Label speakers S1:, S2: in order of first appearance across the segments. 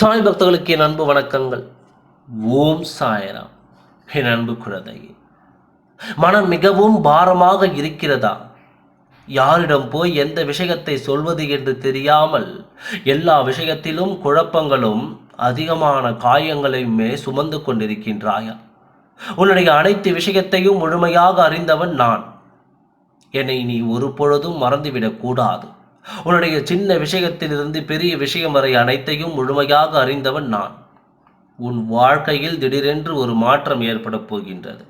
S1: சாய் பக்தர்களுக்கு என் அன்பு வணக்கங்கள். ஓம் சாயராம். என் அன்பு குழந்தையே மனம் மிகவும் பாரமாக இருக்கிறதா? யாரிடம் போய் எந்த விஷயத்தை சொல்வது என்று தெரியாமல் எல்லா விஷயத்திலும் குழப்பங்களும் அதிகமான காயங்களையுமே சுமந்து கொண்டிருக்கின்றாயா? உன்னுடைய அனைத்து விஷயத்தையும் முழுமையாக அறிந்தவன் நான். என்னை நீ ஒரு பொழுதும் மறந்துவிடக்கூடாது உன்னுடைய சின்ன விஷயத்திலிருந்து பெரிய விஷயம் வரை அனைத்தையும் முழுமையாக அறிந்தவன் நான். உன் வாழ்க்கையில் திடீரென்று ஒரு மாற்றம் ஏற்படப் போகின்றது.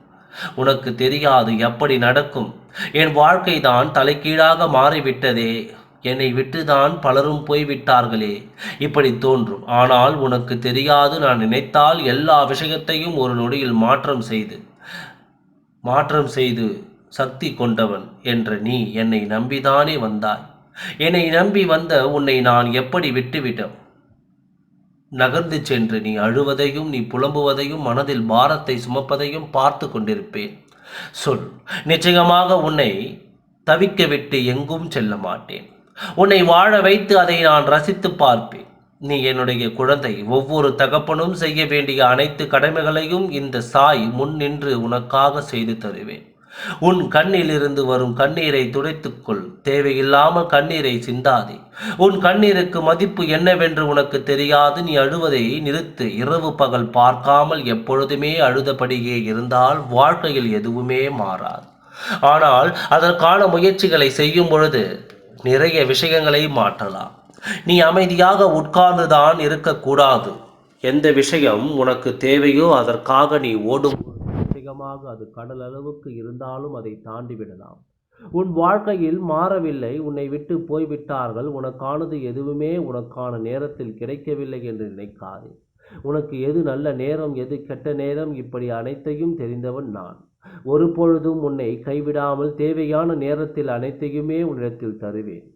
S1: உனக்கு தெரியாது எப்படி நடக்கும். என் வாழ்க்கை தான் தலைகீழாக மாறிவிட்டதே. என்னை விட்டுதான் பலரும் போய்விட்டார்களே. இப்படி தோன்றும். ஆனால் உனக்கு தெரியாது நான் நினைத்தால் எல்லா விஷயத்தையும் ஒரு நொடியில் மாற்றம் செய்து மாற்றம் செய்து சக்தி கொண்டவன் என்ற நீ என்னை நம்பிதானே வந்தாய். என்னை நம்பி வந்த உன்னை நான் எப்படி விட்டுவிட்டோம் நகர்ந்து சென்று நீ அழுவதையும் நீ புலம்புவதையும் மனதில் பாரத்தை சுமப்பதையும் பார்த்து கொண்டிருப்பேன். சொல் நிச்சயமாக உன்னை தவிக்க விட்டு எங்கும் செல்ல மாட்டேன். உன்னை வாழ வைத்து அதை நான் ரசித்து பார்ப்பேன். நீ என்னுடைய குழந்தை. ஒவ்வொரு தகப்பனும் செய்ய வேண்டிய அனைத்து கடமைகளையும் இந்த சாய் முன் நின்று உனக்காக செய்து தருவேன். உன் கண்ணில் இருந்து வரும் கண்ணீரை துடைத்துக்கொள். தேவையில்லாமல் கண்ணீரை சிந்தாதே. உன் கண்ணீருக்கு மதிப்பு என்னவென்று உனக்கு தெரியாது. நீ அழுவதை நிறுத்து. இரவு பகல் பார்க்காமல் எப்பொழுதுமே அழுதபடியே இருந்தால் வாழ்க்கையில் எதுவுமே மாறாது. ஆனால் அதற்கான முயற்சிகளை செய்யும் பொழுது நிறைய விஷயங்களை மாற்றலாம். நீ அமைதியாக உட்கார்ந்துதான் இருக்கக்கூடாது. எந்த விஷயம் உனக்கு தேவையோ அதற்காக நீ ஓடும் அதிகமாக அது கடல் அளவுக்கு இருந்தாலும் அதை தாண்டி விடலாம் உன் வாழ்க்கையில் மாறவில்லை உன்னை விட்டு போய்விட்டார்கள் உனக்கானது எதுவுமே உனக்கான நேரத்தில் கிடைக்கவில்லை என்று நினைக்காதே. உனக்கு எது நல்ல நேரம் எது கெட்ட நேரம் இப்படி அனைத்தையும் தெரிந்தவன் நான். ஒரு பொழுதும் உன்னை கைவிடாமல் தேவையான நேரத்தில் அனைத்தையுமே உன்னிடத்தில் தருவேன்.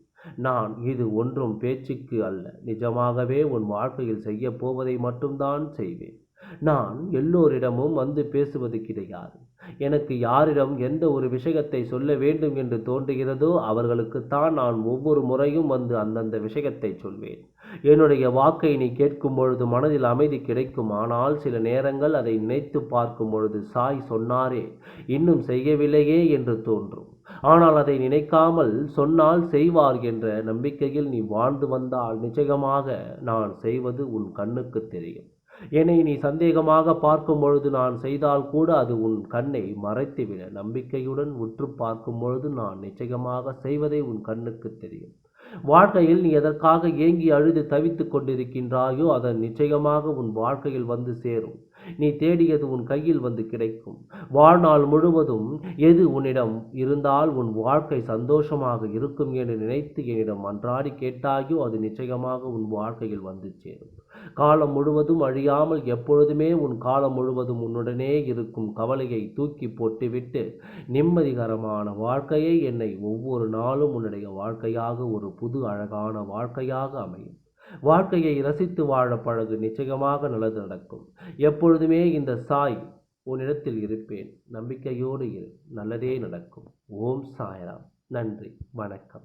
S1: நான் இது ஒன்றும் பேச்சுக்கு அல்ல நிஜமாகவே உன் வாழ்க்கையில் செய்ய போவதை மட்டும்தான் செய்வேன். நான் எல்லோரிடமும் வந்து பேசுவது கிடையாது. எனக்கு யாரிடம் எந்த ஒரு விஷயத்தை சொல்ல வேண்டும் என்று தோன்றுகிறதோ அவர்களுக்குத்தான் நான் ஒவ்வொரு முறையும் வந்து அந்தந்த விஷயத்தை சொல்வேன். என்னுடைய வாக்கை நீ கேட்கும் பொழுது மனதில் அமைதி கிடைக்கும். ஆனால் சில நேரங்கள் அதை நினைத்து பார்க்கும் பொழுது சாய் சொன்னாரே இன்னும் செய்யவில்லையே என்று தோன்றும். ஆனால் அதை நினைக்காமல் சொன்னால் செய்வார் என்ற நம்பிக்கையில் நீ வாழ்ந்து வந்தால் நிச்சயமாக நான் செய்வது உன் கண்ணுக்கு தெரியும். என்னை நீ சந்தேகமாக பார்க்கும் பொழுது நான் செய்தால் கூட அது உன் கண்ணை மறைத்துவிட. நம்பிக்கையுடன் உற்று பார்க்கும் பொழுது நான் நிச்சயமாக செய்வதை உன் கண்ணுக்கு தெரியும். வாழ்க்கையில் நீ எதற்காக ஏங்கி அழுது தவித்துக் கொண்டிருக்கின்றாயோ அதன் நிச்சயமாக உன் வாழ்க்கையில் வந்து சேரும். நீ தேடியது உன் கையில் வந்து கிடைக்கும். வாழ்நாள் முழுவதும் எது உன்னிடம் இருந்தால் உன் வாழ்க்கை சந்தோஷமாக இருக்கும் என்று நினைத்து என்னிடம் அன்றாடி கேட்டாயோ அது நிச்சயமாக உன் வாழ்க்கையில் வந்து சேரும். காலம் முழுவதும் அழியாமல் எப்பொழுதுமே உன் காலம் முழுவதும் உன்னுடனே இருக்கும் கவலையை தூக்கி போட்டுவிட்டு நிம்மதிகரமான வாழ்க்கையை என்னை ஒவ்வொரு நாளும் உன்னுடைய வாழ்க்கையாக ஒரு புது அழகான வாழ்க்கையாக அமையும். வாழ்க்கையை ரசித்து வாழ பழகு நிச்சயமாக நல்லது நடக்கும். எப்பொழுதுமே இந்த சாய் உன்னிடத்தில் இருப்பேன். நம்பிக்கையோடு இரு. நல்லதே நடக்கும். ஓம் சாயராம். நன்றி. வணக்கம்.